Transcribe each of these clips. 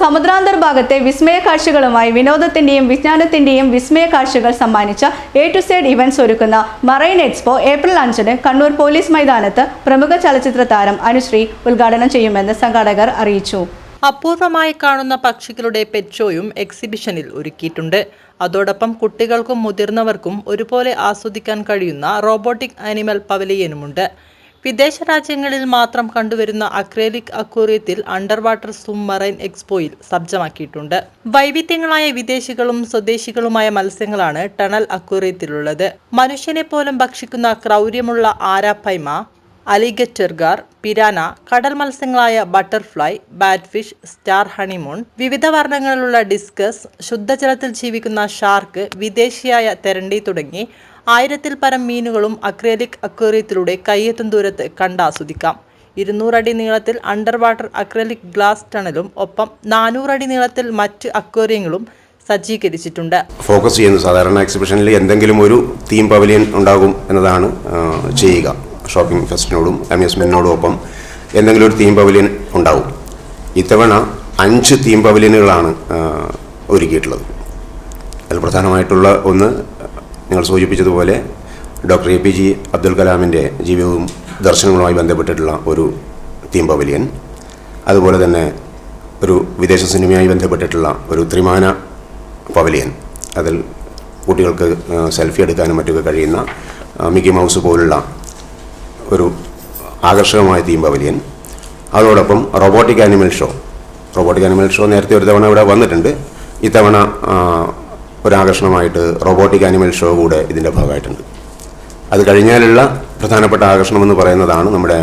സമുദ്രാന്തർ ഭാഗത്തെ വിസ്മയ കാഴ്ചകളുമായി വിനോദത്തിന്റെയും വിജ്ഞാനത്തിന്റെയും വിസ്മയ കാഴ്ചകൾ സമ്മാനിച്ച എ ടു സൈഡ് ഇവന്റ്സ് ഒരുക്കുന്ന മറൈൻ എക്സ്പോ ഏപ്രിൽ അഞ്ചിന് കണ്ണൂർ പോലീസ് മൈതാനത്ത് പ്രമുഖ ചലച്ചിത്ര താരം അനുശ്രീ ഉദ്ഘാടനം ചെയ്യുമെന്ന് സംഘാടകർ അറിയിച്ചു. അപൂർവമായി കാണുന്ന പക്ഷികളുടെ പെറ്റോയും എക്സിബിഷനിൽ ഒരുക്കിയിട്ടുണ്ട്. അതോടൊപ്പം കുട്ടികൾക്കും മുതിർന്നവർക്കും ഒരുപോലെ ആസ്വദിക്കാൻ കഴിയുന്ന റോബോട്ടിക് ആനിമൽ പവലിയനുമുണ്ട്. വിദേശ രാജ്യങ്ങളിൽ മാത്രം കണ്ടുവരുന്ന അക്രേലിക് അക്വേറിയത്തിൽ അണ്ടർ വാട്ടർ സൂം മറൈൻ എക്സ്പോയിൽ സജ്ജമാക്കിയിട്ടുണ്ട്. വൈവിധ്യങ്ങളായ വിദേശികളും സ്വദേശികളുമായ മത്സ്യങ്ങളാണ് ടണൽ അക്വേറിയത്തിലുള്ളത്. മനുഷ്യനെ പോലും ഭക്ഷിക്കുന്ന ക്രൗര്യമുള്ള ആരാപ്പൈമ അലിഗറ്റർഗാർ പിരാന കടൽ മത്സ്യങ്ങളായ ബട്ടർഫ്ലൈ ബാറ്റ്ഫിഷ് സ്റ്റാർ ഹണിമൂൺ വിവിധ വർണങ്ങളിലുള്ള ഡിസ്കസ് ശുദ്ധജലത്തിൽ ജീവിക്കുന്ന ഷാർക്ക് വിദേശിയായ തെരണ്ടി തുടങ്ങി ആയിരത്തിൽ പരം മീനുകളും അക്രേലിക് അക്വേറിയത്തിലൂടെ കയ്യെത്തും ദൂരത്ത് കണ്ടാസ്വദിക്കാം. ഇരുന്നൂറടി നീളത്തിൽ അണ്ടർ വാട്ടർ അക്രലിക് ഗ്ലാസ് ടണലും ഒപ്പം നാനൂറടി നീളത്തിൽ മറ്റ് അക്വേറിയങ്ങളും സജ്ജീകരിച്ചിട്ടുണ്ട്. ഫോക്കസ് ചെയ്യുന്നു സാധാരണ എക്സിബിഷനിൽ എന്തെങ്കിലും ഒരു തീം പവലിയൻ ഉണ്ടാകും എന്നതാണ് ചെയ്യുക. ഷോപ്പിംഗ് ഫെസ്റ്റിനോടും അമ്യൂസ്മെന്റിനോടും ഒപ്പം എന്തെങ്കിലും ഒരു തീം പവലിയൻ ഉണ്ടാവും. ഇത്തവണ അഞ്ച് തീം പവലിയനുകളാണ് ഒരുക്കിയിട്ടുള്ളത്. അതിൽ പ്രധാനമായിട്ടുള്ള ഒന്ന് നിങ്ങൾ സൂചിപ്പിച്ചതുപോലെ doctor A P J Abdul കലാമിന്റെ ജീവിതവും ദർശനങ്ങളുമായി ബന്ധപ്പെട്ടിട്ടുള്ള ഒരു തീം പവലിയൻ. അതുപോലെ തന്നെ ഒരു വിദേശ സിനിമയുമായി ബന്ധപ്പെട്ടിട്ടുള്ള ഒരു ത്രിമാന പവലിയൻ. അതിൽ കുട്ടികൾക്ക് സെൽഫി എടുക്കാനും മറ്റൊക്കെ കഴിയുന്ന മിക്കി മൗസ് പോലുള്ള ഒരു ആകർഷകമായ തീം പവലിയൻ അതോടൊപ്പം robotic animal show robotic animal show നേരത്തെ ഒരു തവണ ഇവിടെ വന്നിട്ടുണ്ട്. ഇത്തവണ ഒരാകർഷണമായിട്ട് റോബോട്ടിക് ആനിമൽ ഷോ കൂടെ ഇതിന്റെ ഭാഗമായിട്ടുണ്ട്. അത് കഴിഞ്ഞാലുള്ള പ്രധാനപ്പെട്ട ആകർഷണം എന്ന് പറയുന്നതാണ് നമ്മുടെ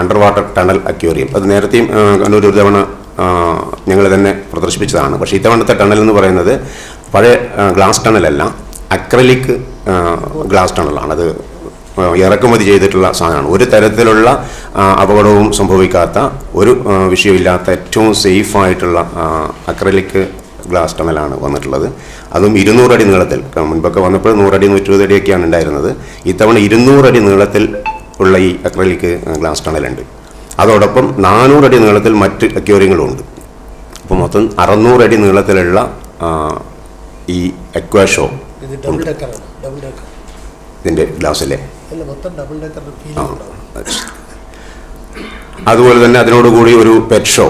അണ്ടർ വാട്ടർ ടണൽ അക്വേറിയം അത് നേരത്തെയും കണ്ണൂർ ഒരു തവണ ഞങ്ങൾ തന്നെ പ്രദർശിപ്പിച്ചതാണ്. പക്ഷേ ഇത്തവണത്തെ ടണൽ എന്ന് പറയുന്നത് പഴയ ഗ്ലാസ് ടണലല്ല അക്രലിക് ഗ്ലാസ് ടണലാണ് അത് ഇറക്കുമതി ചെയ്തിട്ടുള്ള സാധനമാണ്. ഒരു തരത്തിലുള്ള അപകടവും സംഭവിക്കാത്ത ഒരു വിഷയമില്ലാത്ത ഏറ്റവും സേഫ് ആയിട്ടുള്ള അക്രലിക് ഗ്ലാസ് ടണലാണ് വന്നിട്ടുള്ളത്. അതും ഇരുന്നൂറടി നീളത്തിൽ. മുൻപൊക്കെ വന്നപ്പോൾ നൂറടി നൂറ്റിരുപതടിയൊക്കെയാണ് ഉണ്ടായിരുന്നത്. ഇത്തവണ ഇരുന്നൂറടി നീളത്തിൽ ഉള്ള ഈ അക്രലിക് ഗ്ലാസ് ടണലുണ്ട്. അതോടൊപ്പം നാനൂറടി നീളത്തിൽ മറ്റ് അക്വേറിയങ്ങളും ഉണ്ട് അപ്പോൾ മൊത്തം അറുന്നൂറടി നീളത്തിലുള്ള ഈ അക്വാഷോ ഇതിന്റെ ഗ്ലാസ്സിലെ അതുപോലെ തന്നെ അതിനോടുകൂടി ഒരു പെറ്റ് ഷോ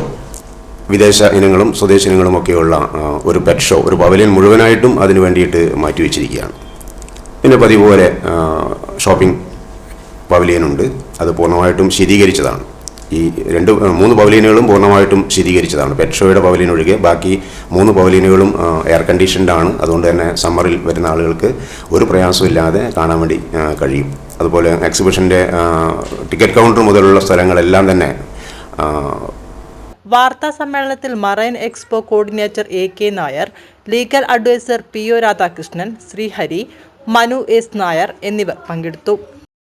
വിദേശ ഇനങ്ങളും സ്വദേശ ഇനങ്ങളും ഒക്കെയുള്ള ഒരു പെറ്റ് ഷോ ഒരു പവലിയൻ മുഴുവനായിട്ടും അതിനു വേണ്ടിയിട്ട് മാറ്റിവെച്ചിരിക്കുകയാണ് പിന്നെ പതിവ് പോലെ ഷോപ്പിംഗ് പവലിയനുണ്ട് അത് പൂർണമായിട്ടും ശീതീകരിച്ചതാണ്. ഈ രണ്ട് മൂന്ന് പവലീനുകളും പൂർണമായിട്ടും ശീതീകരിച്ചതാണ്. പെറ്റ് ഷോയുടെ പവലിയൻ ഒഴികെ ബാക്കി മൂന്ന് പവലീനുകളും എയർ കണ്ടീഷൻഡ് ആണ്. അതുകൊണ്ട് തന്നെ സമ്മറിൽ വരുന്ന ആളുകൾക്ക് ഒരു പ്രയാസമില്ലാതെ കാണാൻ വേണ്ടി കഴിയും. അതുപോലെ എക്സിബിഷന്റെ ടിക്കറ്റ് കൗണ്ടർ മുതലുള്ള സ്ഥലങ്ങളെല്ലാം തന്നെ വാർത്താ സമ്മേളനത്തിൽ marine expo coordinator A K Nair legal adviser P O Radhakrishnan Srihari Manu S Nair എന്നിവർ പങ്കെടുത്തു.